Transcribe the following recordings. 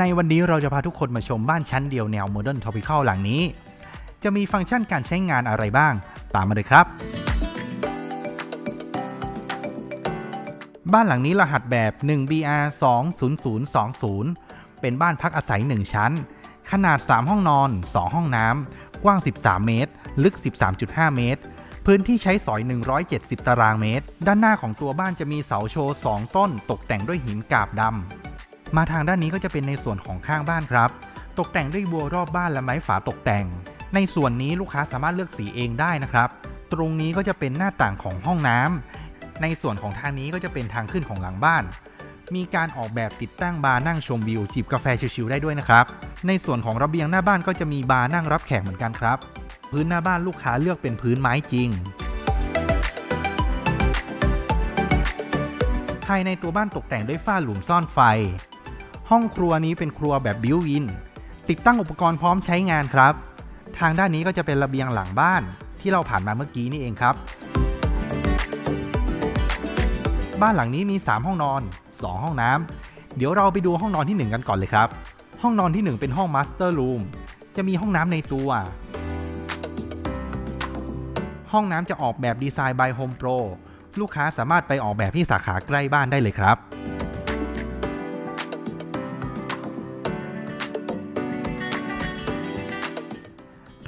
ในวันนี้เราจะพาทุกคนมาชมบ้านชั้นเดียวแนว Modern Tropical หลังนี้ จะมีฟังก์ชันการใช้งานอะไรบ้าง ตามมาเลยครับ บ้านหลังนี้รหัสแบบ 1BR 20020 เป็นบ้านพักอาศัย 1 ชั้น ขนาด 3 ห้องนอน 2 ห้องน้ำ กว้าง 13 เมตร ลึก 13.5 เมตรพื้นที่ใช้สอย 170 ตารางเมตร ด้านหน้าของตัวบ้านจะมีเสาโชว์ 2 ต้น ตกแต่งด้วยหินกาบดำ มาทางด้านนี้ก็จะเป็นในส่วนของข้างบ้านครับ ตกแต่งด้วยบัวรอบบ้านและไม้ฝาตกแต่ง ในส่วนนี้ลูกค้าสามารถเลือกสีเองได้นะครับ ตรงนี้ก็จะเป็นหน้าต่างของห้องน้ำในส่วนของทางนี้ก็จะเป็นทางขึ้นของหลังบ้าน มีการออกแบบติดตั้งบาร์นั่งชมวิวจิบกาแฟชิลๆได้ด้วยนะครับ ในส่วนของระเบียงหน้าบ้านก็จะมีบาร์นั่งรับแขกเหมือนกันครับ พื้นหน้าบ้านลูกค้าเลือกเป็นพื้นไม้จริงภายในตัวบ้านตกแต่งด้วยฝ้าหลุมซ่อนไฟ ห้องครัวนี้เป็นครัวแบบบิวอิน ติดตั้งอุปกรณ์พร้อมใช้งานครับ ทางด้านนี้ก็จะเป็นระเบียงหลังบ้านที่เราผ่านมาเมื่อกี้นี่เองครับ บ้านหลังนี้มี 3 ห้องนอน 2 ห้องน้ำเดี๋ยวเราไปดูห้องนอนที่ 1 กันก่อนเลยครับ ห้องนอนที่ 1 เป็นห้องมาสเตอร์รูมจะมีห้องน้ำในตัว ห้องน้ำจะออกแบบดีไซน์ by Home Pro ลูกค้าสามารถไปออกแบบที่สาขาใกล้บ้านได้เลยครับ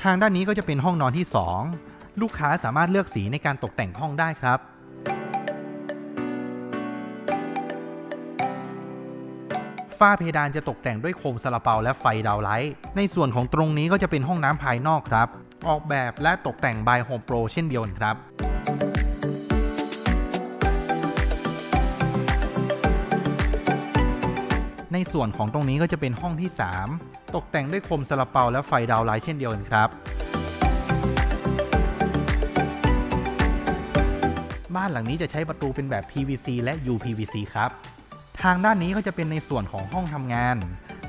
ทางด้านนี้ก็จะเป็นห้องนอนที่ 2 ลูกค้าสามารถเลือกสีในการตกแต่งห้องได้ครับ ฝ้าเพดานจะตกแต่งด้วยโคมซาลาเปาและไฟดาวไลท์ ในส่วนของตรงนี้ก็จะเป็นห้องน้ำภายนอกครับ ออกแบบและตกแต่ง by Home Pro เช่นเดียวกันครับ ในส่วนของตรงนี้ก็จะเป็นห้องที่ 3 ตกแต่งด้วยโคมซาลาเปาและไฟดาวไลท์เช่นเดียวกันครับ บ้านหลังนี้จะใช้ประตูเป็นแบบ PVC และ UPVC ครับ ทางด้านนี้ก็จะเป็นในส่วนของห้องทำงาน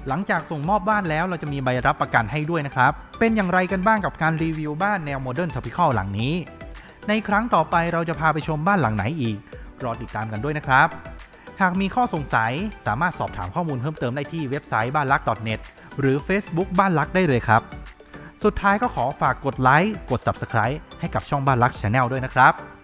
หลังจากส่งมอบบ้านแล้วเราจะมีใบรับประกันให้ด้วยนะครับ เป็นอย่างไรกันบ้างกับการรีวิวบ้านแนว Modern Tropical หลังนี้ ในครั้งต่อไปเราจะพาไปชมบ้านหลังไหนอีก รอติดตามกันด้วยนะครับ หากมีข้อสงสัยสามารถสอบถามข้อมูลเพิ่มเติมได้ที่เว็บไซต์บ้านลัก .net หรือ Facebook บ้านลักได้เลยครับ สุดท้ายก็ขอฝากกดไลค์กด Subscribe ให้กับช่องบ้านลัก Channel ด้วยนะครับ